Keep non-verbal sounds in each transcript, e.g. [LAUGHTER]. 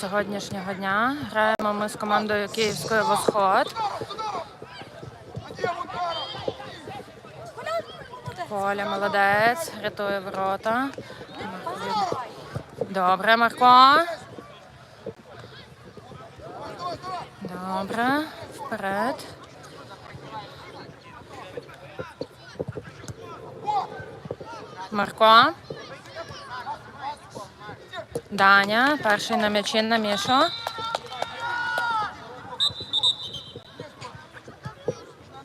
сьогоднішнього дня. Граємо ми з командою Київської Восход. Коля молодець, рятує ворота. Добре, Марко. Добре, вперед. Марко. Даня, перший на м'ячі на Мішу.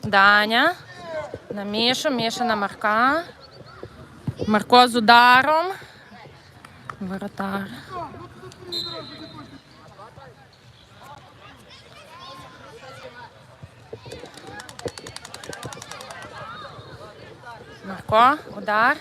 Даня. На Мішу, Міша на Марка. Марко з ударом. Воротар. Марко, удар.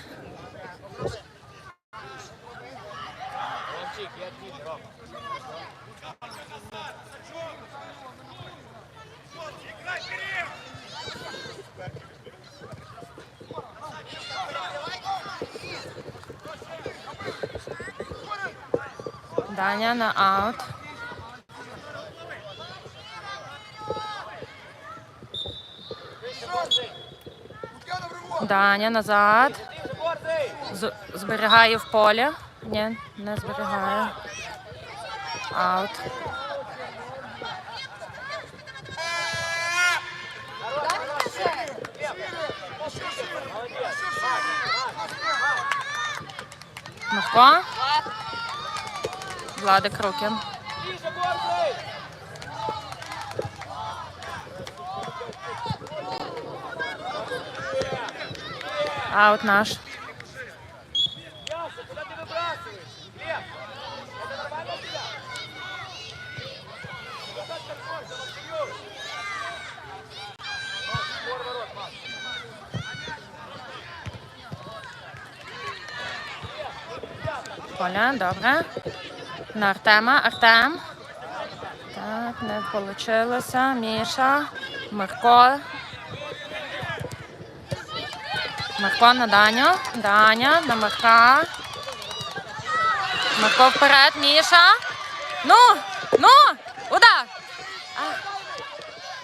Даня на. Даня назад. З- зберігає в полі. Ні, не зберігає. Аут. Марко. Владик руки. Аут наш. Яша, куда ты выбрасываешь? Глеб, это нормально у тебя? Назад контроль, давай вперед. Макс, створ ворот, Макс. Поля, добре. На Артема. Артем. Так, не вийшло. Міша. Марко. Марко на Даню. Даня на Марка. Марко вперед, Міша. Ну, ну, удар.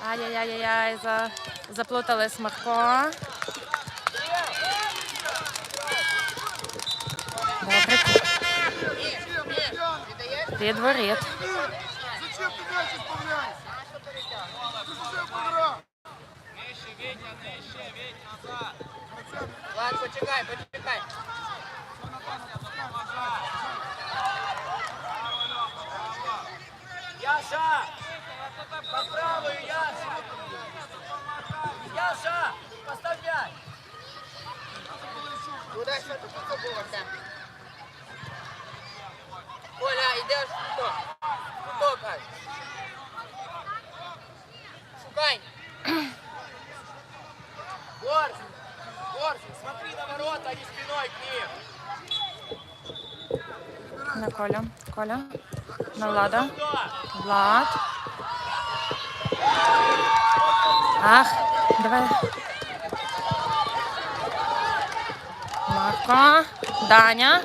Ай-яй-яй-яй, за... заплутались Марко. Під воріт. Зачем ти м'яч исполняєш? Це ж уже пора. Влад, почекай, почекай. Яша! По правую, Яша! Яша! Поставь мяч! Куда що тут побувався? Коля, йдеш в куток. Куток, ай. Шукай. [COUGHS] Горзин, Горзин, смотри на ворота, а не спиной к ним. На Коля. Коля. На Влада. Влад. Ах, давай. Марко. Даня.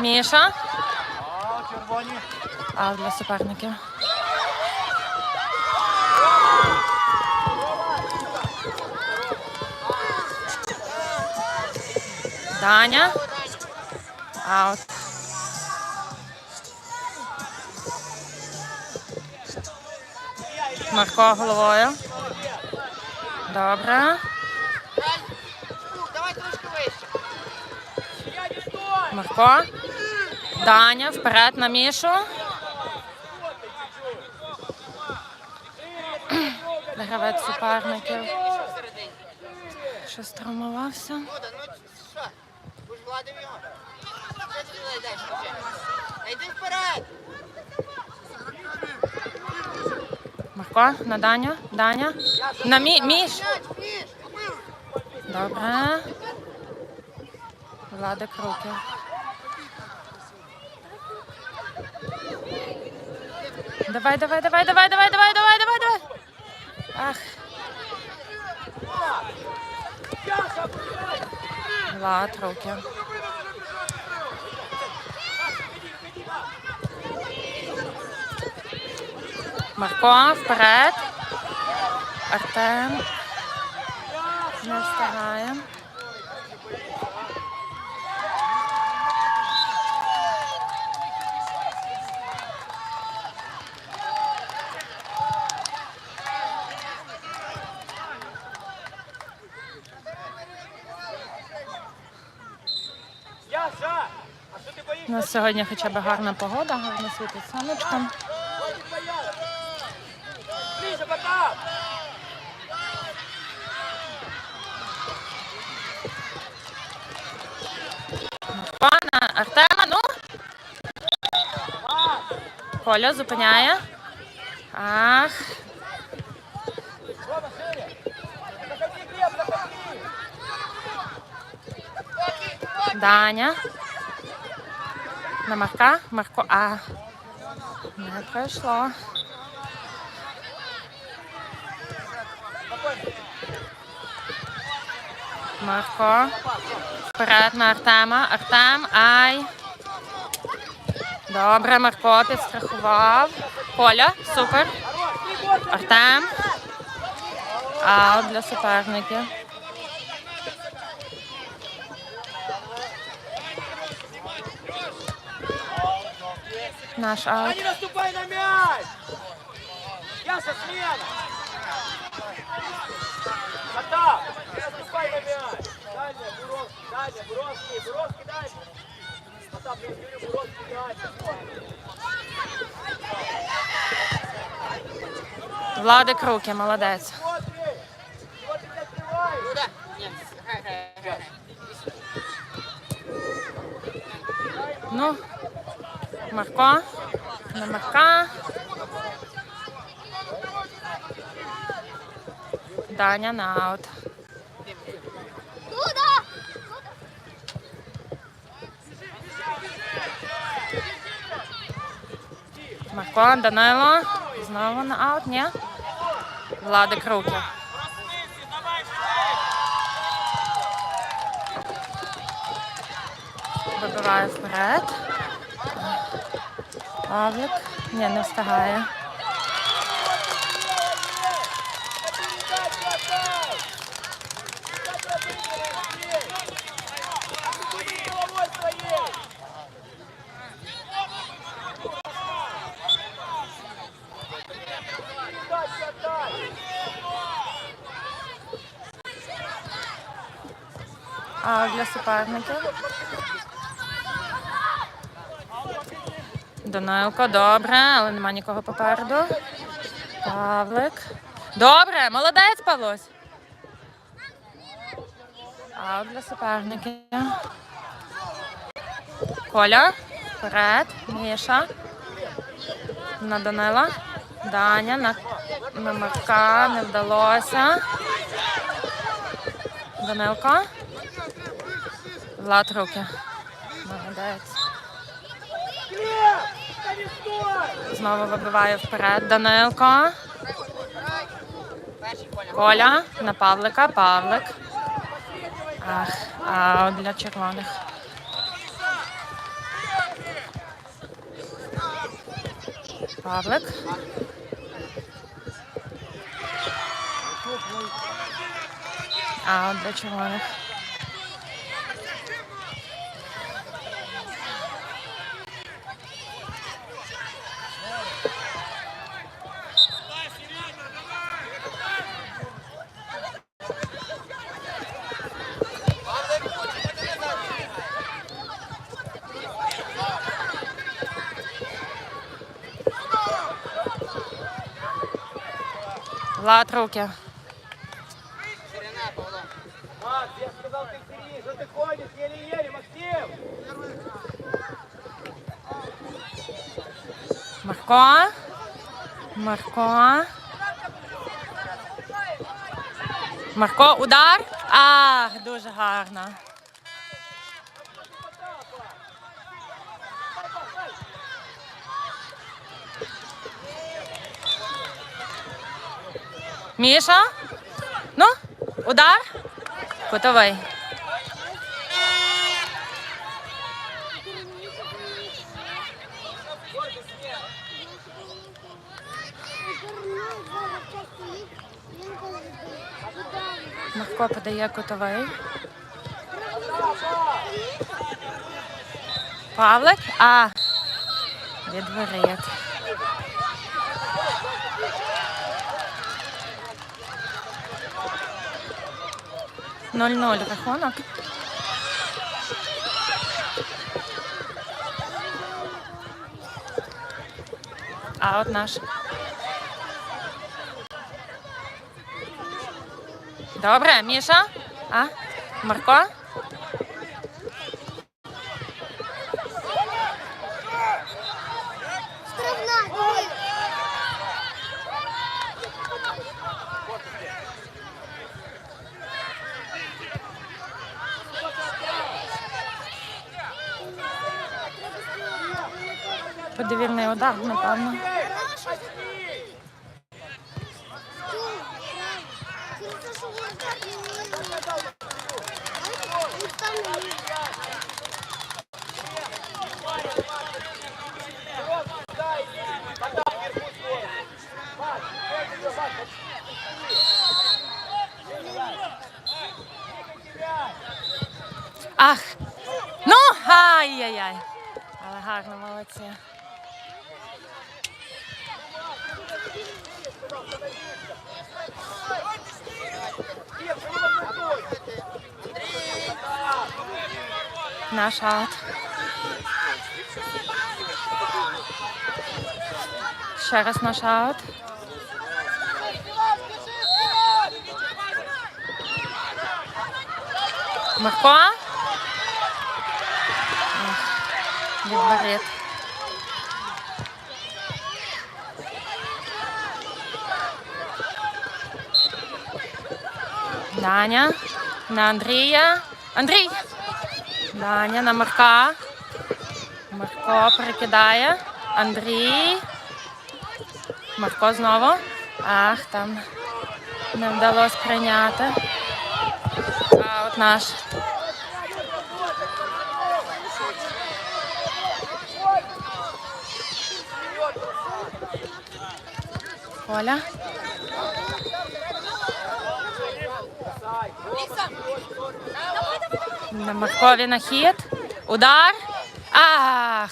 Міша. А. Для суперників. Даня. Аут. Марко головою. Добре. Давай трошки вище. Марко. Даня вперед на Мішу. гравець суперників. Щось травмувався. Марко, на Даню, Даня. На мі міш. Добре. Владик руки. Давай, давай, давай, давай, давай, давай, Ах. Влад, руки. Марко, вперед. Артем. Не встигає. Яша! А що ти боїшся? У нас сьогодні хоча б гарна погода, гарно світить сонечко. Пана Артема, ну. Коля зупиняє. Ах. Даня. На Марка. Марко. А. Не пройшло. Марко. Вперед на Артема. Артем. Ай. Добре, Марко підстрахував. Коля. Супер. Артем. Аут для суперників. Наш аут. Не наступай на мяч! Яша, смена! Не наступай на мяч! Дальше, Буровский, дальше, Буровский, Буровский дальше! Потап, я говорю, Буровский дальше! Владик руки, молодець. Ну, Марко. На Марка. Даня на аут. Марко, Данило. Знову на аут, ні? Владик руки. Вибиває вперед. Павлик. Ні, не встигає. А для суперників. Данилко, добре, але нема нікого попереду. Павлик. Добре, молодець, Павлось. А для суперників. Коля. Вперед. Міша. На Данила. Даня. На, на Марка. Не вдалося. Данилко. Влад руки. Молодець. Глеб! Да не стой! Знову вибиває вперед Данилко. Коля на Павлика. Павлик. Ах, а для червоних. Павлик. А для червоних. Влад руки. Макс, я сказал, ты впереди, ты ходишь, еле-еле, Максим! Марко. Марко. Марко, удар. А, дуже гарно. Міша. Ну, удар. Кутовий. Легко подає кутовий. Павлик, а від воріт. 0-0 рахунок. А вот наш. Доброе, Миша, А? Марко? Удар. Ах! Ну, ай-яй-яй. Але гарно, молодці. Наш аут. Ще раз наш аут. Марко? Відворіт. Даня на Андрія. Андрій. Даня на Марка. Марко перекидає. Андрій. Марко знову. Ах, там не вдалося прийняти. А от наш. Оля. На Маркові на хід. Удар. Ах!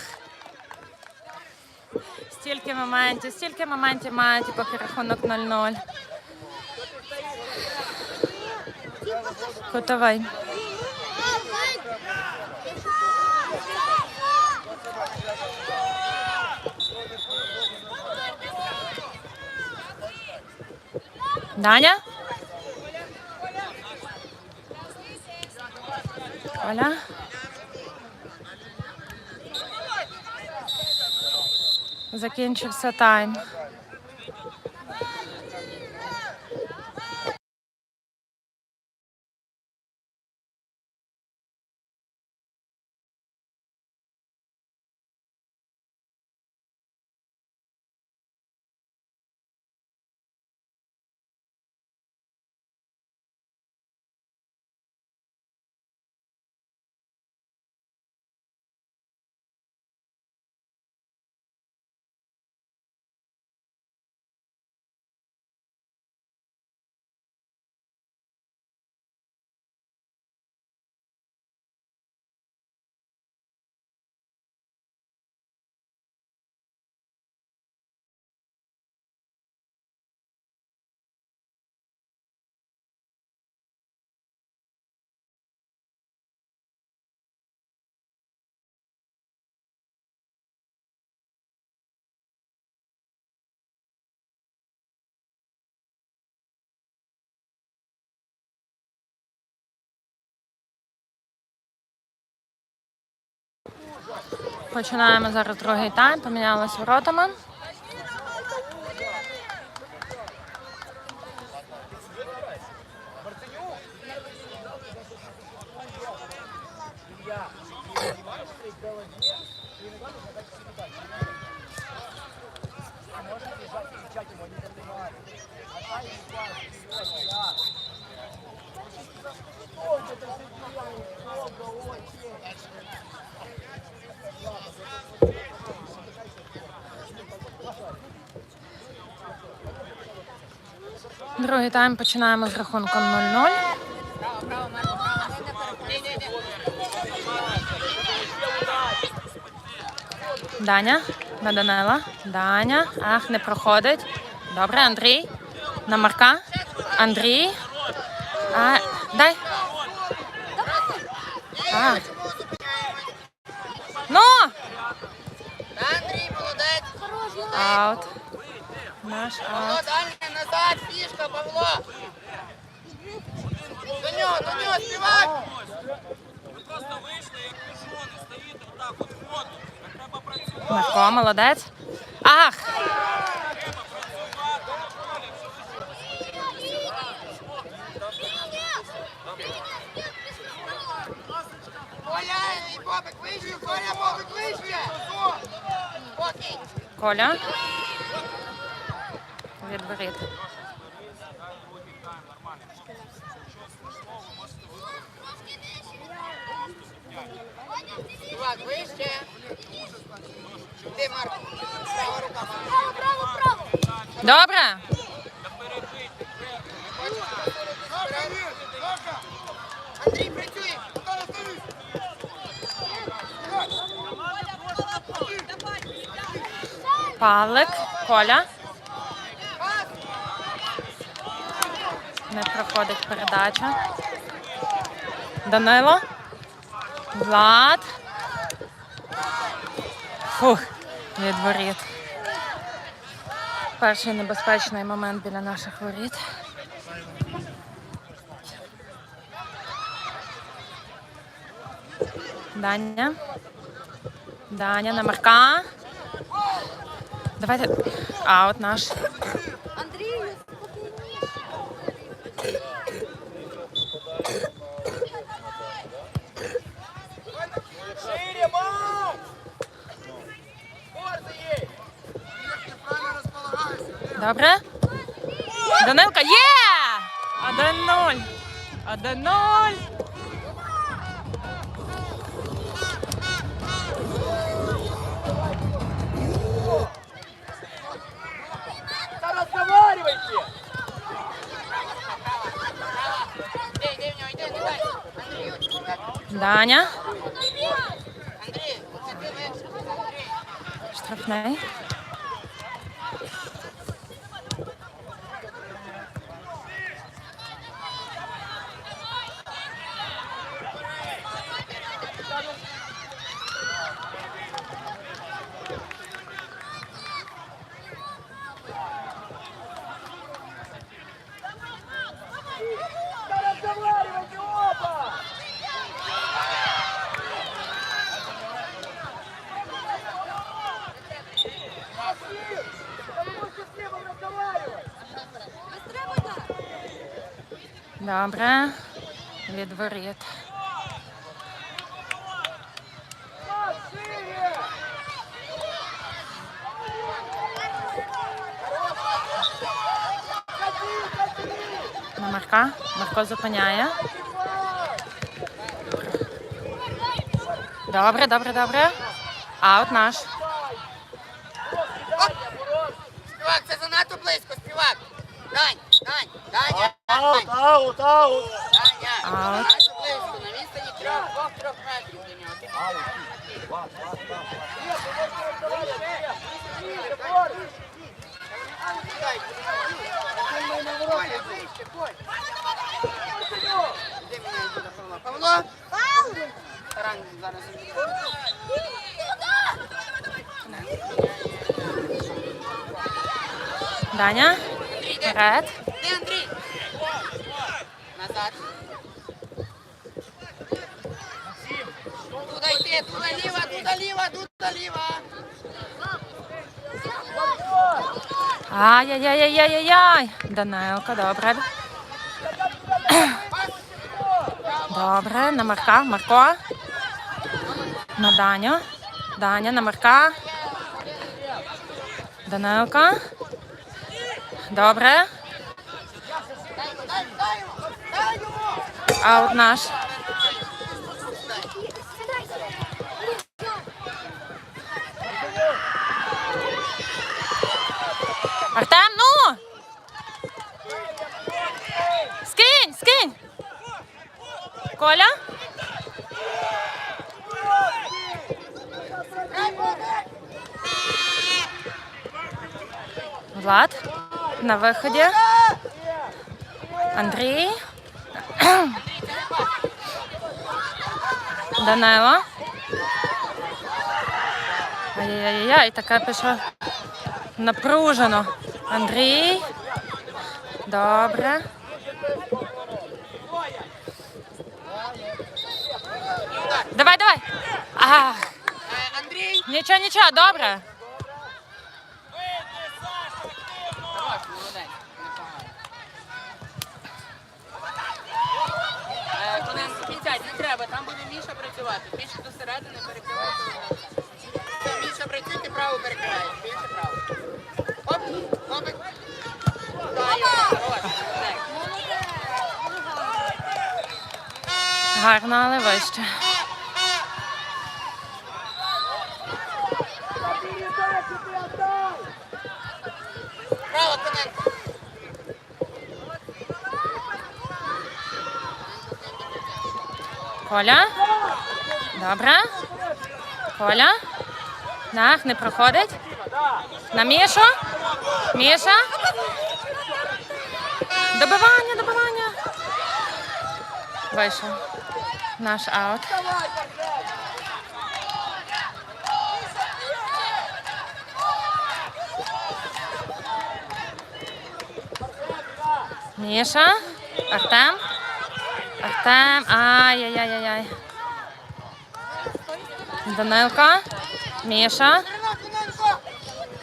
Стільки моментів, стільки моментів мають, поки рахунок 0-0. Кутовий. Даня? Оля? Закінчився тайм. Починаємо зараз другий тайм. Помінялися воротами. Другий тайм починаємо з рахунком 0-0. Даня на Данила. Даня. Ах, не проходить. Добре, Андрій. На Марка. Андрій. А. Ну! Андрій, молодець. Аут. Наш Павло, аут. далі назад, фішка, Павло. До нього, до нього, співак. Марко, молодець. Ах! Коля, і Бобик вище, Добре. Андрій, працює. Павлик. Коля. Не проходить передача. Данило. Влад. Фух, відворіт. Перший небезпечний момент біля наших воріт. Даня. Даня на Марка. Давайте. от наш. Добре? Данилка є! Один нуль. Один нуль. Да разговаривайте! Іди, іди в нього, іди, не дай. Андрій, Даня. Андрій, це ти вище. Андрій. Штрафний. Да разговаривайте оба! Максим! Да вы можете с ним разговаривать! Добре. Відворіт. Макс, шире! На Марка. Марко зупиняє. Добре, добре, добре. Аут наш. Співак, це занадто близько, співак. Дань, Дань, Даня, Аут, аут, аут! Аут. Занадто близько, на відстані трьох, двох-трьох метрів до нього. Ти дай. Коля, ближче, Коль. Іди мене йди до Павла. Павло? Таран зараз. Даня. Вперед. Де Андрій? Назад. Туди йти, туди ліва, туди ліва, туди ліва. Ай-яй-яй-яй-яй-яй. Данилка, добре. Добре, на Марка. Марко. На Даню. Даня на Марка. Данилка. Добре. Аут наш. Артем, ну! Скинь, скинь! Коля? Влад на виході. Андрій. [COUGHS] Данило. Ай-яй-яй, таке пішло напружено. Андрій. Добре. Давай, давай. А, Е, Андрій. нічого, нічого, добре. Хорош, молодець. Непогано. Е, Коненко, кінцять, не треба, там буде Міша працювати. Більше до середини перекривати. Все, Міша працює, ти право перекриваєш. Більше право. Оп, хлопець. Да, Юра, хорош, молодець. Гарно, але вище. Коля. Добре. Коля. Так, не проходить. На Мішу. Міша. Добивання, добивання. Вийшов. Наш аут. Міша. Артем. Артем. Ай-яй-яй-яй. Данилка. Міша.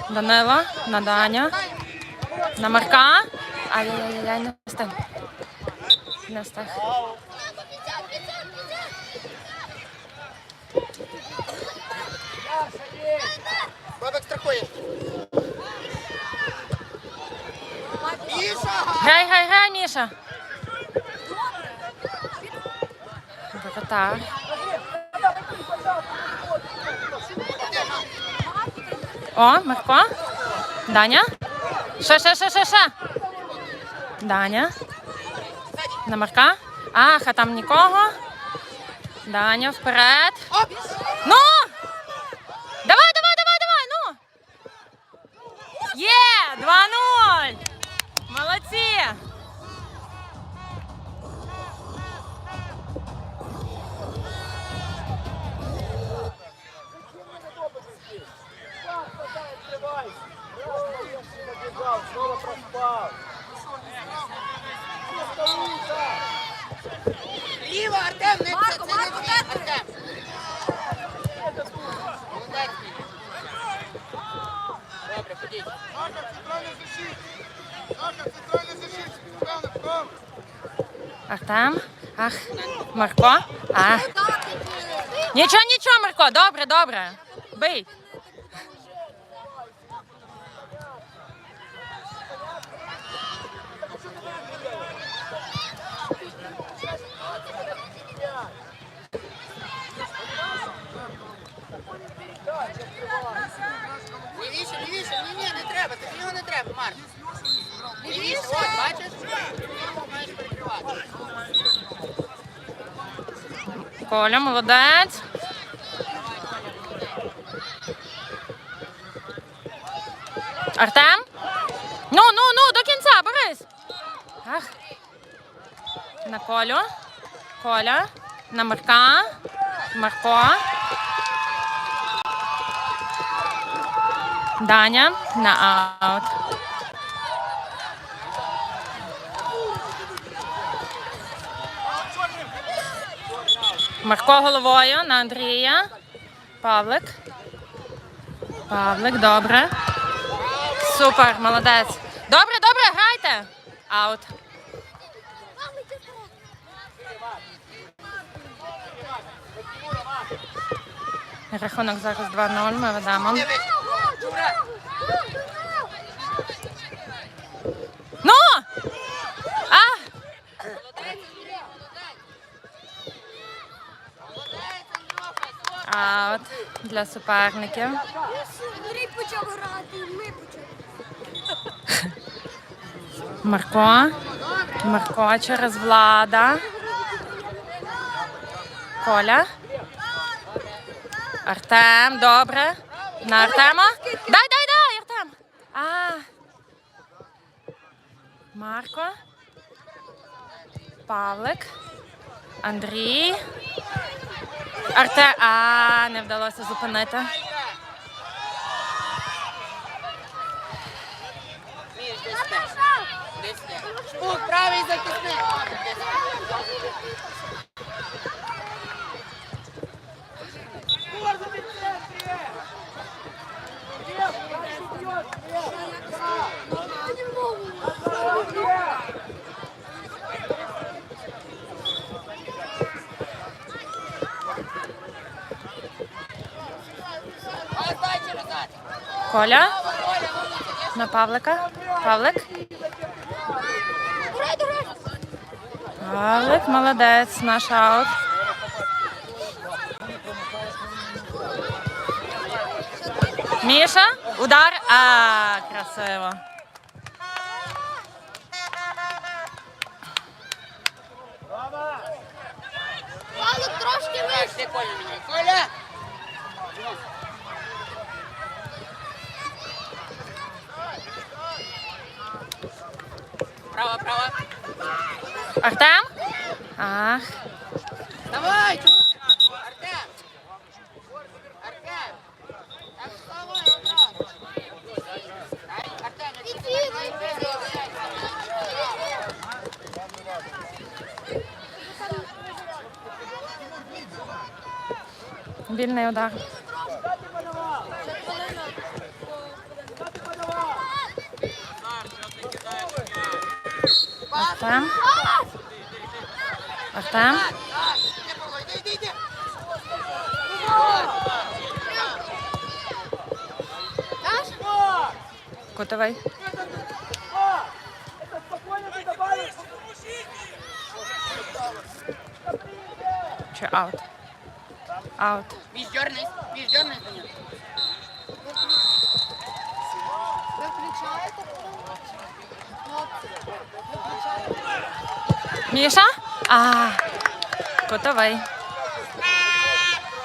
Данило. На Даня. На Марка. Ай-яй-яй, не встиг. Не встиг. Бабик страхує. Міша! Грай, грай, грай, Міша. Воротар. О, Марко. Даня. Ще, ще, ще, ще, ще. Даня. На Марка. Ах, а там нікого. Даня, вперед. Ну! Добре. Бий. Лівіше, лівіше, ні, ні, не треба, тобі його не треба, Марк. Лівіше, от, бачиш? Маєш перекривати. Коля, молодець. Артем? Ну, ну, ну, до кінця, Борис. Ах. На Колю. Коля. На Марка. Марко. Даня на аут. Марко головою на Андрія. Павлик. Павлик, добре. Супер, молодець. Добре, добре, грайте. Аут. Рахунок зараз 2-0. Ми ведемо. Ну! А! Аут для суперників. Марко. Марко через влада. Коля. Артем, добре. На Артема. Дай, дай, дай, Артем. А. Марко. Павлик. Андрій. Арте. А, не вдалося зупинити. Міш, Шпук, правий захисник. Коля, На Павлика. Павлик. Грай, грай. Павлик, молодець, наш аут. Міша, удар. А, красиво. Павлик трошки вище. Коля? Коля! Право, право. Артем? Ах, Давай! Артем! Артем! Вільний удар. Артем. Ты добавишь. Чи аут? Аут. Міш, дернись, міш, дернись до нього. Ви А, кутовий.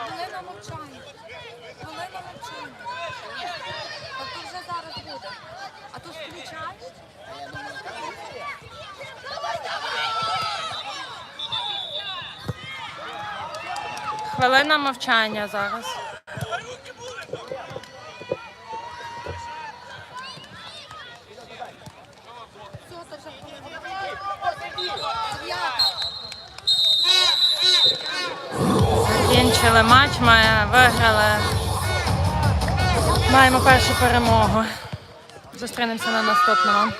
Хвилина мовчання. Хвилина мовчання. Так то вже зараз буде. А то ж включаєш? Хвилина мовчання зараз. Все, то вже хвилина. Дев'ята. Закінчили матч, ми виграли. Маємо першу перемогу. Зустрінемося на наступному.